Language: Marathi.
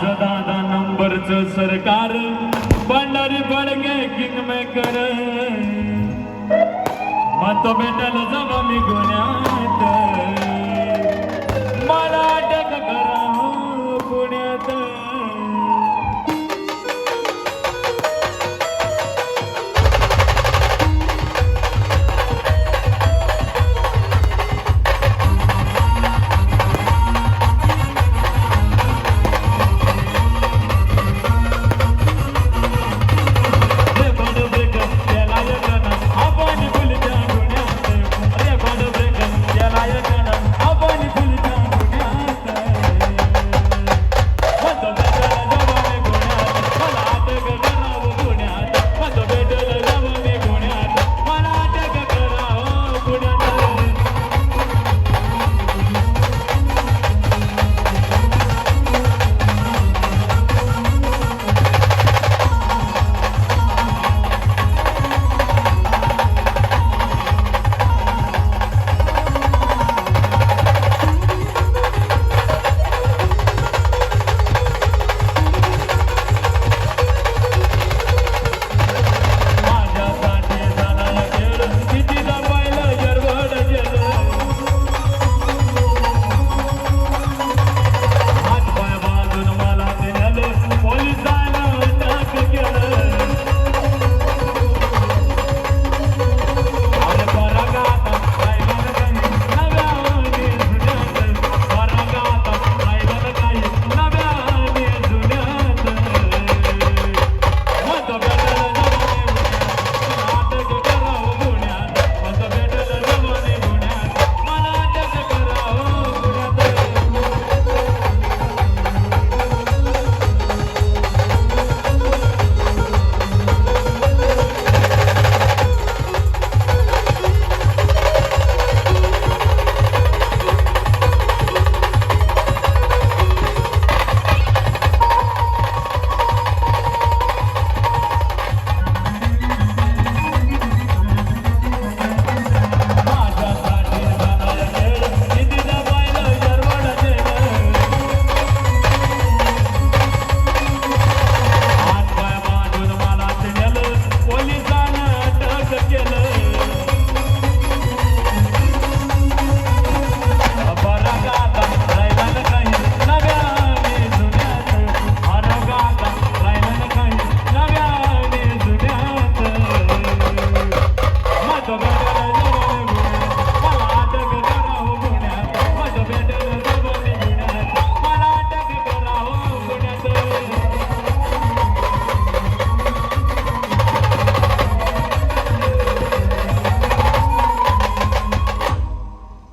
असं दादा नंबरचं सरकार भंडारी फडके किंग मेकर मत भेटल जवा मी गुन्ह्यात